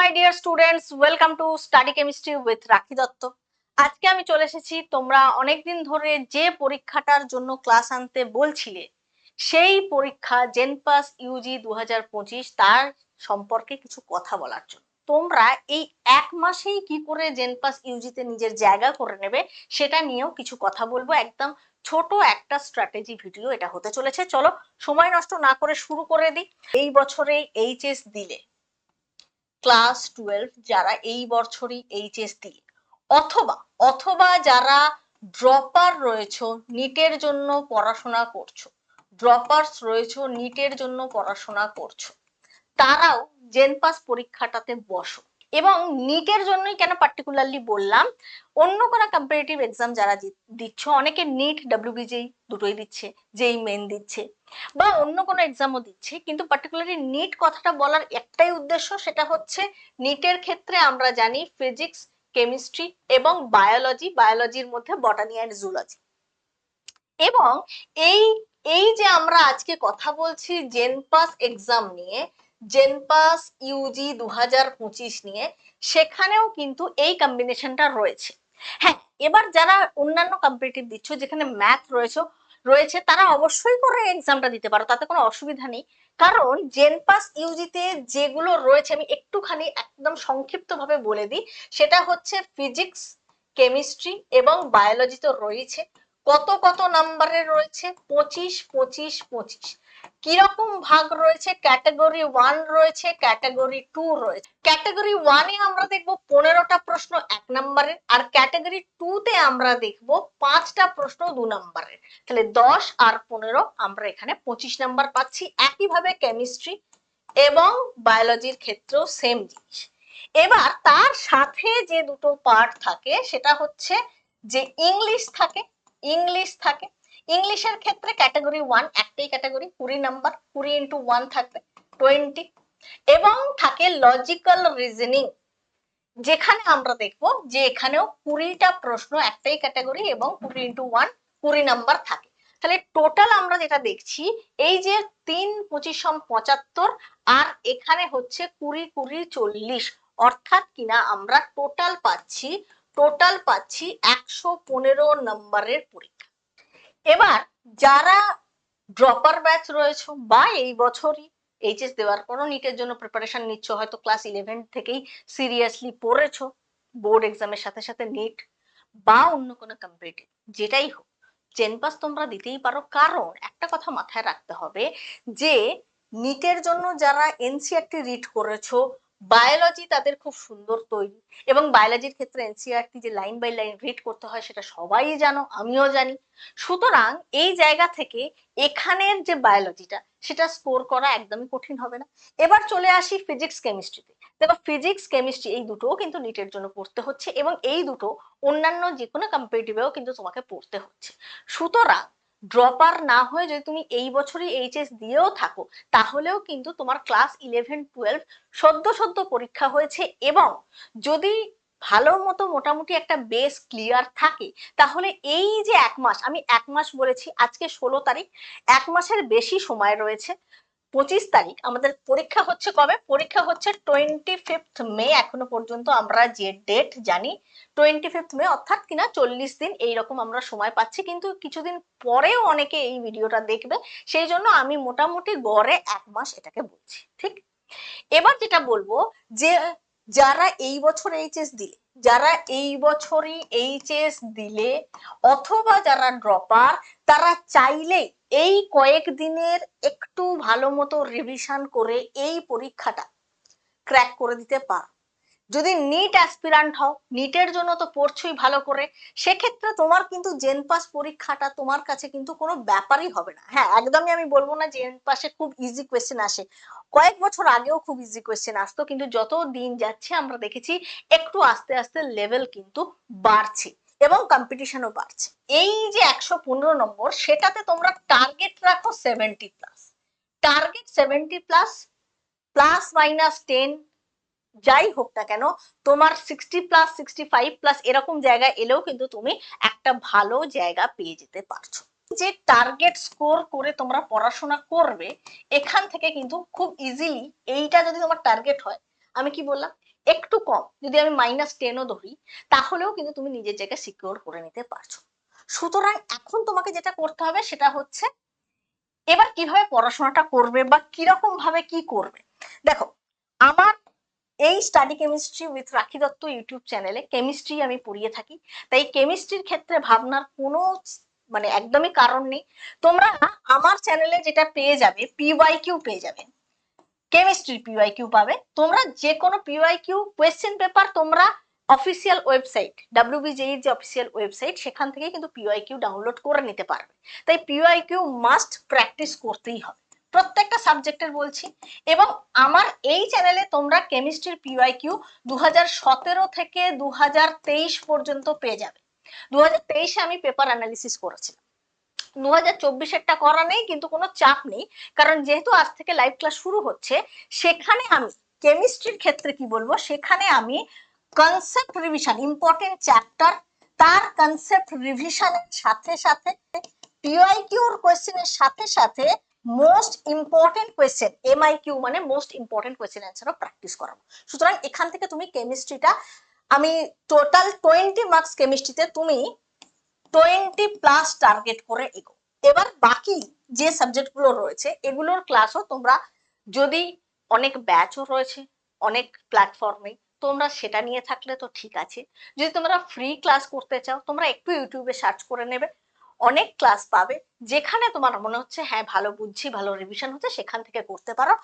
My dear students welcome to study chemistry with Rakhi Dutta আজকে আমি চলে এসেছি তোমরা অনেকদিন ধরে যে পরীক্ষাটার জন্য ক্লাস আনতে বলছিলে, সেই পরীক্ষা জেনপাস ইউজি দু তার সম্পর্কে কিছু কথা বলার জন্য। তোমরা এই এক মাসেই কি করে জেনপাস ইউজিতে নিজের জায়গা করে নেবে সেটা নিয়েও কিছু কথা বলব। একদম ছোট একটা স্ট্র্যাটেজি ভিডিও এটা হতে চলেছে। চলো সময় নষ্ট না করে শুরু করে দিই। এই বছরে এইচএস দিলে। ক্লাস টুয়েলভ যারা এই বছরই এইচএস দিলে অথবা অথবা যারা ড্রপার রয়েছো নিটের জন্য পড়াশোনা করছ ড্রপার্স রয়েছো নিটের জন্য পড়াশোনা করছ, তারাও জেনপাস পরীক্ষাটাতে বসো। এবং নিটের জন্যই কেন পার্টিকুলারলি বললাম, অন্য কোনো কম্পারেটিভ এক্সাম যারা দিচ্ছ, অনেকে নিট ডাব্লিউবিজেই দুটোই দিচ্ছে যেই মেন দিচ্ছে বা অন্য কোনো এক্সামও দিচ্ছে, কিন্তু পার্টিকুলারলি নিট কথাটা বলার একটাই উদ্দেশ্য সেটা হচ্ছে নিটের ক্ষেত্রে আমরা জানি ফিজিক্স কেমিস্ট্রি এবং বায়োলজি বায়োলজির মধ্যে বটানি অ্যান্ড জুলজি এবং এই এই যে আমরা আজকে কথা বলছি জেনপাস এক্সাম নিয়ে জেনপাস ইউজি দু নিয়ে, সেখানেও কিন্তু এই কম্বিনেশনটা রয়েছে। হ্যাঁ এবার যারা অন্যান্য কম্পিটিটিভ দিচ্ছ, যেখানে ম্যাথ রয়েছে রয়েছে, তারা অবশ্যই করে এক্সামটা দিতে পারো, তাতে কোনো অসুবিধা নেই। কারণ জেনপাস ইউজিতে যেগুলো রয়েছে, আমি একটুখানি একদম সংক্ষিপ্তভাবে বলে দিই। সেটা হচ্ছে ফিজিক্স কেমিস্ট্রি এবং বায়োলজি তো রয়েছে। কত কত নাম্বারের রয়েছে? পঁচিশ পঁচিশ পঁচিশ। কীরকম ভাগ রয়েছে? ক্যাটাগরি ওয়ান রয়েছে, ক্যাটাগরি টু রয়েছে। ক্যাটাগরি ওয়ানে আমরা দেখব পনেরোটা প্রশ্ন এক নম্বরের, আর ক্যাটাগরি টু তে আমরা দেখব পাঁচটা প্রশ্ন দু নম্বরের। তাহলে দশ আর পনেরো আমরা এখানে পঁচিশ নাম্বার পাচ্ছি। একইভাবে কেমিস্ট্রি এবং বায়োলজির ক্ষেত্রেও সেম জিনিস। এবার তার সাথে যে দুটো পার্ট থাকে, সেটা হচ্ছে যে ইংলিশ থাকে ইংলিশ থাকে ইংলিশের ক্ষেত্রে ক্যাটাগরি ওয়ান একটাই ক্যাটাগরি কুড়ি নাম্বার কুড়ি ইন্টু ওয়ান থাকবে টোয়েন্টি এবং থাকে লজিক্যাল রিজনিং যেখানে আমরা দেখব যে এখানেও কুড়িটা প্রশ্ন একটাই ক্যাটাগরি এবং কুড়ি ইন্টু ওয়ান কুড়ি নাম্বার থাকে। তাহলে টোটাল আমরা যেটা দেখছি, এই যে তিন, পঁচিশ পঁচাত্তর, আর এখানে হচ্ছে কুড়ি কুড়ি, চল্লিশ। অর্থাৎ কিনা আমরা টোটাল পাচ্ছি টোটাল পাচ্ছি একশো পনেরো নম্বরের পরীক্ষা। এবার যারা ড্রপার ব্যাচ রয়েছে বা এই বছরই এইচএস দেওয়ার কোনো নিটের জন্য প্রিপারেশন নিচ্ছ, হয়তো ক্লাস ইলেভেন থেকেই সিরিয়াসলি পড়েছো বোর্ড এক্সামের সাথে সাথে নিট বা অন্য কোনো কম্পিটিভ যেটাই হোক চেনপাস তোমরা দিতেই পারো। কারণ একটা কথা মাথায় রাখতে হবে যে নিটের জন্য যারা এনসিআরটি রিড করেছ বায়োলজি তাদের খুব সুন্দর তৈরি। এবং বায়োলজির ক্ষেত্রে এনসিআরটি যে লাইন বাই লাইন রিড করতে হয় সেটা সবাই জানো, আমিও জানি। সুতরাং এই জায়গা থেকে এখানের যে বায়োলজিটা সেটা স্কোর করা একদমই কঠিন হবে না। এবার চলে আসি ফিজিক্স কেমিস্ট্রিতে দেখো ফিজিক্স কেমিস্ট্রি এই দুটোও কিন্তু নিটের জন্য পড়তে হচ্ছে এবং এই দুটো অন্যান্য যে কোনো কম্পিটিটিভেও কিন্তু তোমাকে পড়তে হচ্ছে। সুতরাং ড্রপার না হয়ে যদি তুমি এই বছরই এইচএস দিয়েও থাকো, তাহলেও কিন্তু তোমার ক্লাস ইলেভেন টুয়েলভ সদ্য সদ্য পরীক্ষা হয়েছে এবং যদি ভালো মতো মোটামুটি একটা বেস ক্লিয়ার থাকে, তাহলে এই যে এক মাস, আমি এক মাস বলেছি আজকে ষোলো তারিখ, এক মাসের বেশি সময় রয়েছে। পঁচিশ তারিখ, আমাদের পরীক্ষা হচ্ছে কবে? পরীক্ষা হচ্ছে টোয়েন্টি ফিফথ মে এখনও পর্যন্ত আমরা যে ডেট জানি টোয়েন্টি ফিফথ মে অর্থাৎ কিনা চল্লিশ দিন, এইরকম আমরা সময় পাচ্ছি, কিন্তু কিছুদিন পরেও অনেকে এই ভিডিওটা দেখবে, সেই জন্য আমি মোটামুটি গড়ে এক মাস এটাকে বলছি, ঠিক? এবার যেটা বলব যে যারা এই বছর এইচএস দিলে যারা এই বছরই এইচএস দিলে অথবা যারা ড্রপার তারা চাইলে এই কয়েকদিনের একটু ভালো মতো রিভিশন করে এই পরীক্ষাটা ক্র্যাক করে দিতে পারো। যদি নিট অ্যাসপিরান্ট হও নিটের জন্য তো পড়ছই ভালো করে, সেক্ষেত্রে তোমার কিন্তু জেন পাস পরীক্ষাটা তোমার কাছে কিন্তু কোনো ব্যাপারই হবে না। হ্যাঁ একদমই আমি বলব না জেন পাসে খুব ইজি কোয়েশ্চেন আসে। কয়েক বছর আগেও খুব ইজি কোয়েশ্চেন আসতো, কিন্তু যত দিন যাচ্ছে আমরা দেখেছি একটু আস্তে আস্তে লেভেল কিন্তু বাড়ছে এবং কম্পিটিশনও বাড়ছে। এই যে একশো পনেরো নম্বর, সেটাতে তোমরা টার্গেট রাখো seventy plus target seventy plus plus minus ten যাই হোক না কেন, তোমার sixty plus sixty five plus এরকম জায়গায় এলেও কিন্তু তুমি একটা ভালো জায়গা পেয়ে যেতে পারছ। যে টার্গেট স্কোর করে তোমরা পড়াশোনা করবে, এখান থেকে কিন্তু খুব ইজিলি এইটা যদি তোমার টার্গেট হয়, আমি কি বললাম? একটু কম, যদি আমি মাইনাস টেনও ধরি, তাহলেও কিন্তু তুমি নিজের জায়গায় সিকিউর করে নিতে পারছ। সুতরাং এখন তোমাকে যেটা করতে হবে সেটা হচ্ছে, এবার কীভাবে পড়াশোনাটা করবে বা কীরকম ভাবে কি করবে? দেখো, আমার এই study chemistry with Rakhi Dutta YouTube চ্যানেলে কেমিস্ট্রি আমি পড়িয়ে থাকি। তাই কেমিস্ট্রির ক্ষেত্রে ভাবনার কোনো মানে একদমই কারণ নেই। তোমরা আমার চ্যানেলে যেটা পেয়ে যাবে পিওয়াই কিউ পেয়ে যাবে। কেমিস্ট্রি পিওয়াই কিউ পাবে। তোমরা যে কোনো পিওয়াই কিউ কোয়েশ্চেন পেপার তোমরা অফিসিয়াল ওয়েবসাইট ডাব্লিউবিজেই যে অফিসিয়াল ওয়েবসাইট সেখান থেকে কিন্তু পিওয়াই কিউ ডাউনলোড করে নিতে পারবে। তাই পিওয়াই কিউ মাস্ট প্র্যাকটিস করতেই হবে। প্রত্যেকটা সাবজেক্টের বলছি। এবং আমার এই চ্যানেলে তোমরা কেমিস্ট্রির পিওয়াই কিউ দু থেকে দুহাজার তেইশ পর্যন্ত পেয়ে যাবে। দু আমি পেপার অ্যানালিসিস করেছিলাম। দু হাজার চব্বিশেরটা করা নেই, কিন্তু কোনো চাপ নেই। কারণ যেহেতু আজ থেকে লাইভ ক্লাস শুরু হচ্ছে, সেখানে আমি কেমিস্ট্রির ক্ষেত্রে কি বলব? সেখানে আমি কনসেপ্ট রিভিশন ইম্পর্টেন্ট চ্যাপ্টার তার কনসেপ্ট রিভিশনের সাথে সাথে পিওআইকিউর কোয়েশ্চেনের সাথে সাথে মোস্ট ইম্পর্টেন্ট কোয়েশ্চেন এমআইকিউ মানে মোস্ট ইম্পর্টেন্ট কোয়েশ্চেন অ্যান্সারও প্র্যাকটিস করাবো। সুতরাং এখান থেকে তুমি কেমিস্ট্রিটা আমি টোটাল টোয়েন্টি মার্কস কেমিস্ট্রিতে তুমি টোয়েন্টি প্লাস টার্গেট করে এগো। এবার বাকি যে সাবজেক্টগুলো রয়েছে, এগুলোর ক্লাসও তোমরা যদি অনেক ব্যাচও রয়েছে, অনেক প্ল্যাটফর্মে তোমরা সেটা নিয়ে থাকলে তো ঠিক আছে। যদি তোমরা ফ্রি ক্লাস করতে চাও, তোমরা একটু ইউটিউবে সার্চ করে নেবে। অনেক ক্লাস পাবে, যেখানে তোমার মনে হচ্ছে হ্যাঁ ভালো বুঝছি, ভালো রিভিশন হচ্ছে, সেখান থেকে করতে পারো।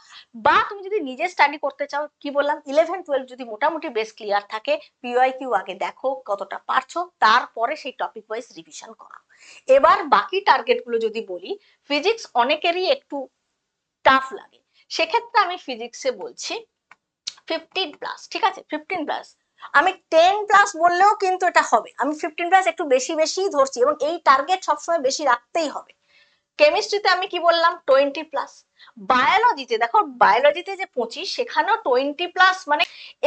বা তুমি যদি নিজে স্টাডি করতে চাও, কি বললাম ইলেভেন টুয়েলভ যদি মোটামুটি বেস ক্লিয়ার থাকে পিওয়াই কিউ আগে দেখো কতটা পারছ, তারপরে সেই টপিক ওয়াইজ রিভিশন করো। এবার বাকি টার্গেটগুলো যদি বলি ফিজিক্স অনেকেরই একটু টাফ লাগে। সেক্ষেত্রে আমি ফিজিক্সে বলছি ফিফটিন প্লাস ঠিক আছে? ফিফটিন প্লাস আমি টেন প্লাস বললেও কিন্তু এটা হবে। আমি ফিফটিন প্লাস একটু বেশি বেশি ধরছি এবং এই টার্গেট সবসময় বেশি রাখতেই হবে। কেমিস্ট্রিতে আমি কি বললাম? টোয়েন্টি প্লাস বায়োলজিতে দেখো বায়োলজিতে যে পঁচিশ, সেখানেও টোয়েন্টি প্লাস মানে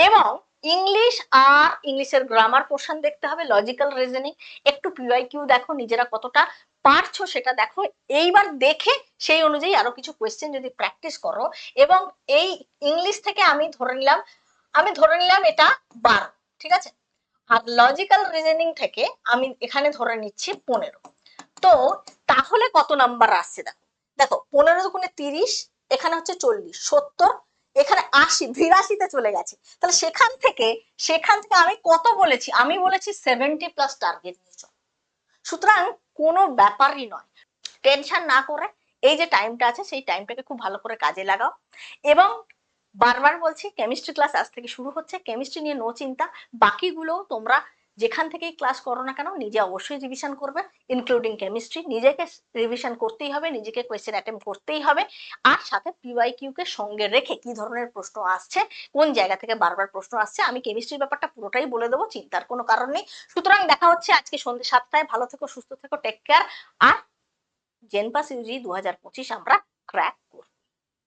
এবং ইংলিশ আর ইংলিশের গ্রামার পোর্শন দেখতে হবে লজিক্যাল রিজনিং একটু পিওয়াই কিউ দেখো, নিজেরা কতটা পারছ সেটা দেখো। এইবার দেখে সেই অনুযায়ী আরও কিছু কোয়েশ্চেন যদি প্র্যাকটিস করো। এবং এই ইংলিশ থেকে আমি ধরে নিলাম আমি ধরে নিলাম এটা বারো, ঠিক আছে? আর লজিক্যাল রিজনিং থেকে আমি এখানে ধরে নিচ্ছি পনেরো। তো তাহলে কত নাম্বার আসছে দেখো? দেখো, পনেরো দুগুণে তিরিশ, এখানে হচ্ছে চল্লিশ, সত্তর, এখানে আশি, বিরাশিতে চলে গেছে। তাহলে সেখান থেকে সেখান থেকে আমি কত বলেছি? আমি বলেছি সেভেন্টি প্লাস টার্গেট নিয়ে চল সুতরাং কোনো ব্যাপারই নয়। টেনশন না করে এই যে টাইমটা আছে, সেই টাইমটাকে খুব ভালো করে কাজে লাগাও। এবং বারবার বলছি কেমিস্ট্রি ক্লাস আজ থেকে শুরু হচ্ছে। কেমিস্ট্রি নিয়ে নো চিন্তা। বাকিগুলো তোমরা যেখান থেকেই ক্লাস করো না কেন, নিজে অবশ্যই রিভিশন করবে ইনক্লুডিং কেমিস্ট্রি নিজেকে রিভিশন করতেই হবে, নিজেকে কোয়েশ্চেন অ্যাটেম্প করতেই হবে। আর সাথে পিওয়াই কে সঙ্গে রেখে কি ধরনের প্রশ্ন আসছে, কোন জায়গা থেকে বারবার প্রশ্ন আসছে, আমি কেমিস্ট্রির ব্যাপারটা পুরোটাই বলে দেবো, চিন্তার কোনো কারণ নেই। সুতরাং দেখা হচ্ছে আজকে সন্ধ্যে সাতটায়। ভালো থেকো, সুস্থ থেকো টেক কেয়ার আর জেনপাস ইউজি দু হাজার পঁচিশ আমরা ক্র্যাক করব